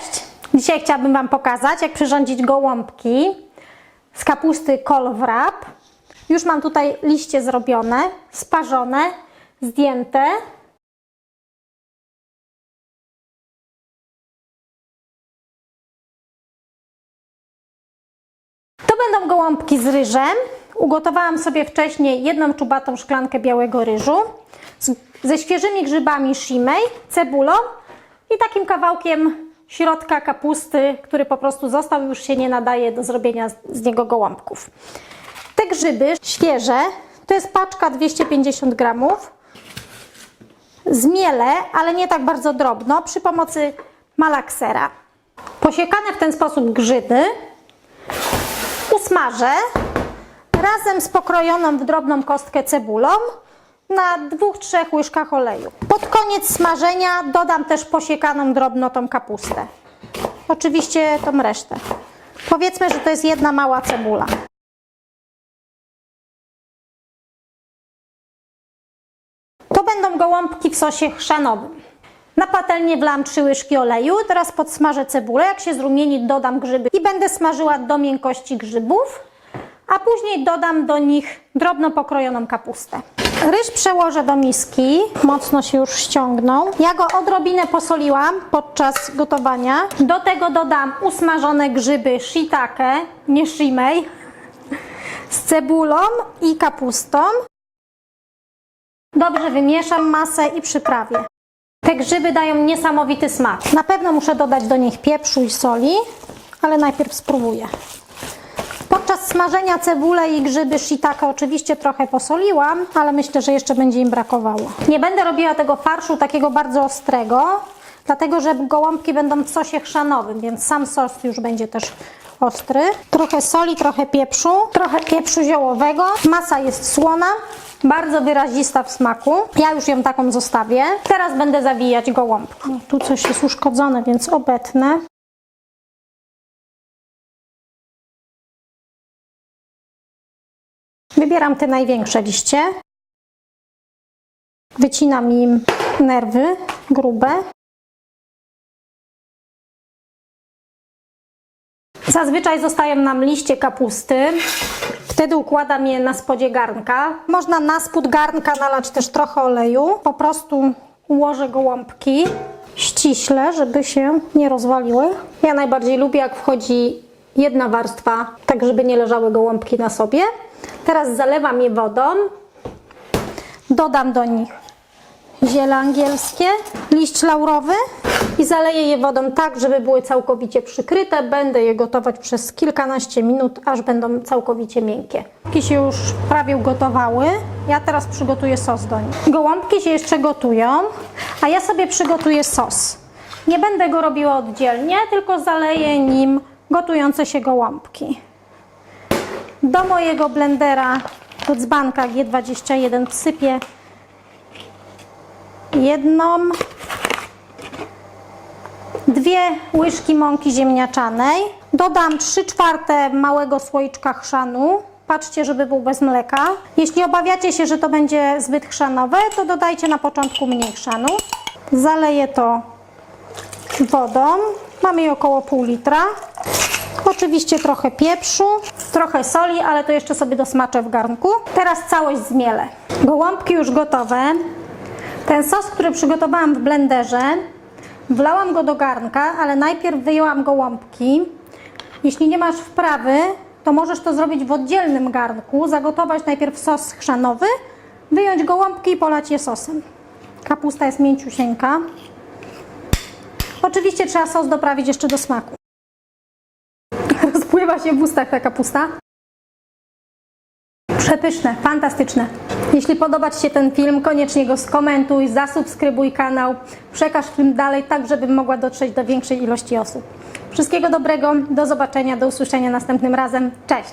Cześć! Dzisiaj chciałabym Wam pokazać, jak przyrządzić gołąbki z kapusty kol wrap. Już mam tutaj liście zrobione, sparzone, zdjęte. To będą gołąbki z ryżem. Ugotowałam sobie wcześniej jedną czubatą szklankę białego ryżu ze świeżymi grzybami shimei, cebulą i takim kawałkiem środka kapusty, który po prostu został już się nie nadaje do zrobienia z niego gołąbków. Te grzyby świeże to jest paczka 250 gramów. Zmielę, ale nie tak bardzo drobno, przy pomocy malaksera. Posiekane w ten sposób grzyby usmażę razem z pokrojoną w drobną kostkę cebulą na dwóch, trzech łyżkach oleju. Pod koniec smażenia dodam też posiekaną drobno tą kapustę. Oczywiście tą resztę. Powiedzmy, że to jest jedna mała cebula. To będą gołąbki w sosie chrzanowym. Na patelnię wlałam 3 łyżki oleju, teraz podsmażę cebulę, jak się zrumieni dodam grzyby i będę smażyła do miękkości grzybów, a później dodam do nich drobno pokrojoną kapustę. Ryż przełożę do miski, mocno się już ściągnął. Ja go odrobinę posoliłam podczas gotowania. Do tego dodam usmażone grzyby shiitake, nie shimei, z cebulą i kapustą. Dobrze wymieszam masę i przyprawię. Te grzyby dają niesamowity smak. Na pewno muszę dodać do nich pieprzu i soli, ale najpierw spróbuję. Podczas smażenia cebulę i grzyby shiitake oczywiście trochę posoliłam, ale myślę, że jeszcze będzie im brakowało. Nie będę robiła tego farszu takiego bardzo ostrego, dlatego że gołąbki będą w sosie chrzanowym, więc sam sos już będzie też ostry. Trochę soli, trochę pieprzu, trochę pieprzu ziołowego. Masa jest słona, bardzo wyrazista w smaku. Ja już ją taką zostawię. Teraz będę zawijać gołąbki. Tu coś jest uszkodzone, więc obetnę. Wybieram te największe liście. Wycinam im nerwy grube. Zazwyczaj zostają nam liście kapusty. Wtedy układam je na spodzie garnka. Można na spód garnka nalać też trochę oleju. Po prostu ułożę gołąbki ściśle, żeby się nie rozwaliły. Ja najbardziej lubię, jak wchodzi jedna warstwa, tak żeby nie leżały gołąbki na sobie. Teraz zalewam je wodą. Dodam do nich ziele angielskie, liść laurowy i zaleję je wodą tak, żeby były całkowicie przykryte. Będę je gotować przez kilkanaście minut, aż będą całkowicie miękkie. Gołąbki się już prawie ugotowały. Ja teraz przygotuję sos do nich. Gołąbki się jeszcze gotują, a ja sobie przygotuję sos. Nie będę go robiła oddzielnie, tylko zaleję nim gotujące się gołąbki. Do mojego blendera, do dzbanka G21 wsypię jedną, dwie łyżki mąki ziemniaczanej. Dodam 3 czwarte małego słoiczka chrzanu. Patrzcie, żeby był bez mleka. Jeśli obawiacie się, że to będzie zbyt chrzanowe, to dodajcie na początku mniej chrzanu. Zaleję to wodą. Mamy około pół litra. Oczywiście trochę pieprzu, trochę soli, ale to jeszcze sobie dosmaczę w garnku. Teraz całość zmielę. Gołąbki już gotowe. Ten sos, który przygotowałam w blenderze, wlałam go do garnka, ale najpierw wyjęłam gołąbki. Jeśli nie masz wprawy, to możesz to zrobić w oddzielnym garnku. Zagotować najpierw sos chrzanowy, wyjąć gołąbki i polać je sosem. Kapusta jest mięciusieńka. Oczywiście trzeba sos doprawić jeszcze do smaku. Rozpływa się w ustach ta kapusta. Przepyszne, fantastyczne. Jeśli podoba Ci się ten film, koniecznie go skomentuj, zasubskrybuj kanał, przekaż film dalej, tak żebym mogła dotrzeć do większej ilości osób. Wszystkiego dobrego, do zobaczenia, do usłyszenia następnym razem. Cześć!